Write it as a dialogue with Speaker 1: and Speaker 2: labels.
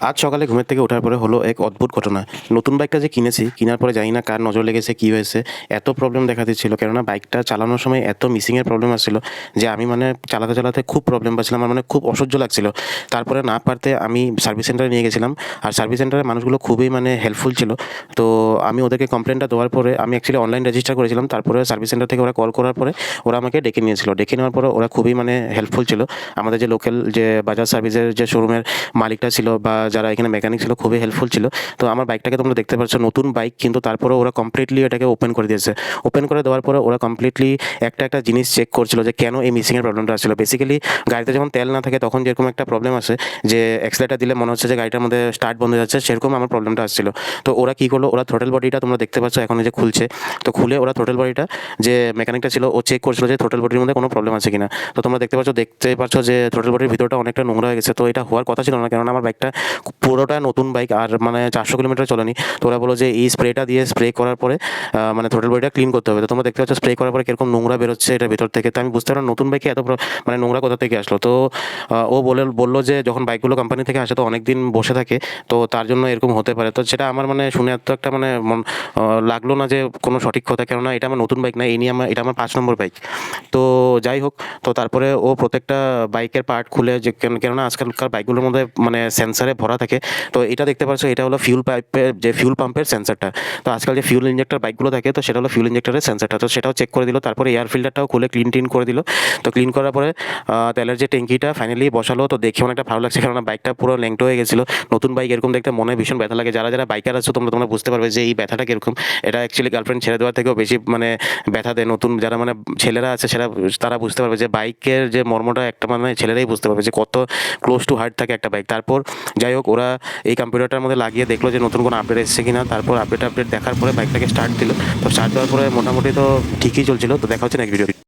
Speaker 1: আজ সকালে ঘুমের থেকে ওঠার পরে হলো এক অদ্ভুত ঘটনা। নতুন বাইকটা যে কিনেছি, কেনার পরে জানি না কার নজর লেগেছে, কী হয়েছে, এত প্রবলেম দেখা দিচ্ছিল। কেননা বাইকটা চালানোর সময় এত মিসিংয়ের প্রবলেম আসছিল যে আমি মানে চালাতে চালাতে খুব প্রবলেম পাচ্ছিলাম, আমার মানে খুব অসহ্য লাগছিল। তারপরে না পারতে আমি সার্ভিস সেন্টারে নিয়ে গেছিলাম। আর সার্ভিস সেন্টারের মানুষগুলো খুবই মানে হেল্পফুল ছিল। তো আমি ওদেরকে কমপ্লেনটা দেওয়ার পরে আমি অ্যাকচুয়ালি অনলাইন রেজিস্টার করেছিলাম। তারপরে সার্ভিস সেন্টার থেকে ওরা কল করার পরে ওরা আমাকে ডেকে নিয়েছিল। ডেকে নেওয়ার পরে ওরা খুবই মানে হেল্পফুল ছিল। আমাদের যে লোকাল যে বাজাজ সার্ভিসের যে শোরুমের মালিকটা ছিল বা যারা এখানে মেকানিক ছিল, খুবই হেল্পফুল ছিল। তো আমার বাইকটাকে তোমরা দেখতে পাচ্ছ, নতুন বাইক কিন্তু তারপরে ওরা কমপ্লিটলি এটাকে ওপেন করে দিয়েছে। ওপেন করে দেওয়ার পরে ওরা কমপ্লিটলি একটা একটা জিনিস চেক করছিল যে কেন এই মিসিংয়ের প্রবলেমটা আসছিল। বেসিক্যালি গাড়িতে যখন তেল না থাকে তখন যেরকম একটা প্রবলেম আসে যে এক্সলেটার দিলে মনে হচ্ছে যে গাড়িটার মধ্যে স্টার্ট বন্ধ হয়ে যাচ্ছে, সেরকম আমার প্রবলেমটা আসছিল। তো ওরা কী করল, ওরা থ্রোটেল বডিটা তোমরা দেখতে পাচ্ছ এখন যে খুলছে। তো খুলে ওরা থ্রোটেল বডিটা যে মেকানিকটা ছিল, ও চেক করছিল যে থ্রোটেল বডির মধ্যে কোনো প্রবলেম আছে কিনা। তো তোমরা দেখতে পাচ্ছ দেখতে পাচ্ছ যে থ্রোটেল বডির ভিতরটা অনেকটা নোংরা হয়ে গেছে। তো এটা হওয়ার কথা ছিল না, কেননা আমার বাইকটা পুরোটা নতুন বাইক আর মানে চারশো কিলোমিটার চলেনি। তো ওরা বলো যে এই স্প্রেটা দিয়ে স্প্রে করার পরে মানে থ্রোটেল বডিটা ক্লিন করতে হবে। তো তোমরা দেখতে পাচ্ছ স্প্রে করার পরে কীরকম নোংরা বেরোচ্ছে এটা ভেতর থেকে। তো আমি বুঝতে পারলাম নতুন বাইকে এত মানে নোংরা কোথা থেকে আসলো। তো ও বলে, বলল যে যখন বাইকগুলো কোম্পানি থেকে আসে তো অনেক দিন বসে থাকে। তো তার জন্য এরকম হতে পারে। তো সেটা আমার মানে শুনে এত একটা মানে লাগল না যে কোনো সঠিক কথা। কেননা এটা আমার নতুন বাইক না, এই নিয়ে আমার এটা আমার পাঁচ নম্বর বাইক তো যাই হোক, তো তারপরে ও প্রত্যেকটা বাইকের পার্ট খুলে যে কেন- কেননা আজকালকার বাইকগুলোর মধ্যে মানে সেন্সারে ভরা থাকে। তো এটা দেখতে পাচ্ছ, এটা হলো ফিউল পাইপের যে ফিউল পাম্পের সেন্সারটা তো আজকাল যে ফিউল ইঞ্জেক্টর বাইকগুলো থাকে, তো সেটা হলো ফিউল ইঞ্জেক্টরের সেন্সারটা তো সেটাও চেক করে দিল, তারপরে এয়ার ফিল্টারটাও খুলে ক্লিন টিন করে দিল। তো ক্লিন করার পরে তেলের যে ট্যাঙ্কিটা ফাইনালি বসালো, তো দেখে অনেকটা ভালো লাগছে কারণ বাইকটা পুরো ল্যাংটো হয়ে গেছিল। নতুন বাইক এরকম দেখতে মনে ভীষণ ব্যথা লাগে। যারা যারা বাইকার আছে, তোমরা তোমরা বুঝতে পারবে যে এই ব্যথাটা কীরকম। এটা অ্যাকচুয়ালি গার্লফ্রেন্ড ছেড়ে দেওয়ার থেকেও বেশি মানে ব্যথা দেয়। নতুন যারা মানে ছেলেরা আছে সেটা তারা বুঝতে পারবে যে বাইকের যে মর্মটা একটা মানে ছেলেরাই বুঝতে পারবে যে কত ক্লোজ টু হার্ট থাকে একটা বাইক তারপর যাই হোক, ওরা এই কম্পিউটারটার মধ্যে লাগিয়ে দেখল যে নতুন কোনো আপডেট এসেছে কিনা। তারপর আপডেট আপডেট দেখার পরে বাইকটাকে স্টার্ট দিল। তো স্টার্ট দেওয়ার পরে মোটামুটি তো ঠিকই চলছিল। তো দেখা হচ্ছে না এক ভিডিও